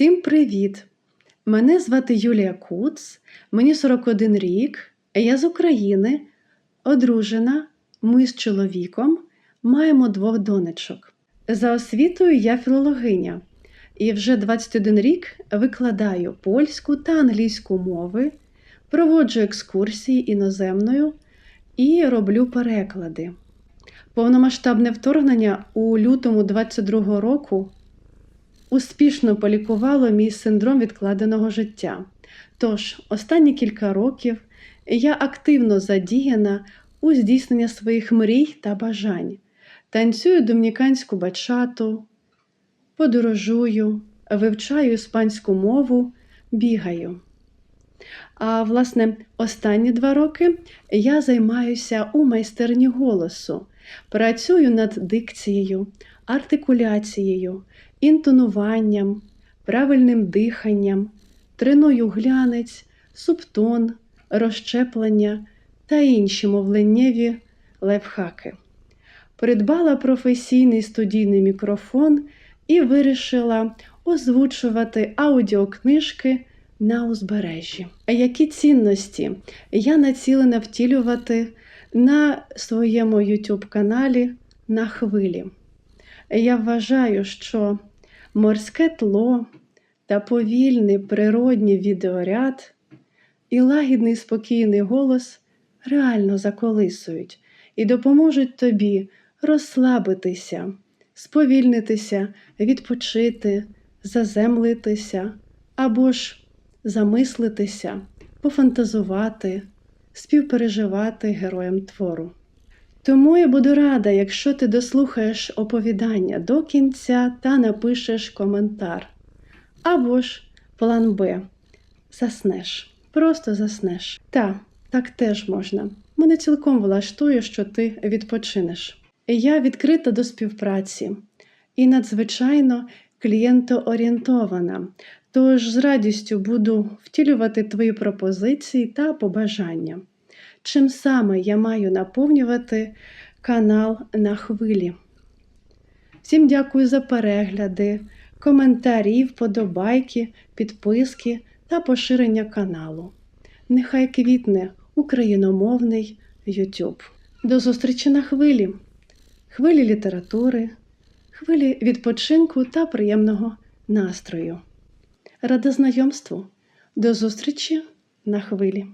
Всім привіт! Мене звати Юлія Куц, мені 41 рік, я з України, одружена, ми з чоловіком, маємо двох донечок. За освітою я філологиня і вже 21 рік викладаю польську та англійську мови, проводжу екскурсії іноземною і роблю переклади. Повномасштабне вторгнення у лютому 22 року успішно полікувало мій синдром відкладеного життя. Тож, останні кілька років я активно задіяна у здійснення своїх мрій та бажань, танцюю домініканську бачату, подорожую, вивчаю іспанську мову, бігаю. А власне, останні два роки я займаюся у майстерні голосу, працюю над дикцією, артикуляцією, інтонуванням, правильним диханням, треную глянець, субтон, розщеплення та інші мовленнєві лайфхаки. Придбала професійний студійний мікрофон і вирішила озвучувати аудіокнижки на узбережжі. Які цінності я націлена втілювати на своєму YouTube каналі на хвилі? Я вважаю, що морське тло та повільний природній відеоряд і лагідний спокійний голос реально заколисують і допоможуть тобі розслабитися, сповільнитися, відпочити, заземлитися або ж замислитися, пофантазувати, співпереживати героям твору. Тому я буду рада, якщо ти дослухаєш оповідання до кінця та напишеш коментар. Або ж план Б. Заснеш. Просто заснеш. Та, так теж можна. Мене цілком влаштує, що ти відпочинеш. Я відкрита до співпраці і надзвичайно клієнтоорієнтована, тож з радістю буду втілювати твої пропозиції та побажання. Чим саме я маю наповнювати канал на хвилі. Всім дякую за перегляди, коментарі, вподобайки, підписки та поширення каналу. Нехай квітне україномовний YouTube. До зустрічі на хвилі, хвилі літератури, хвилі відпочинку та приємного настрою. Рада знайомству. До зустрічі на хвилі.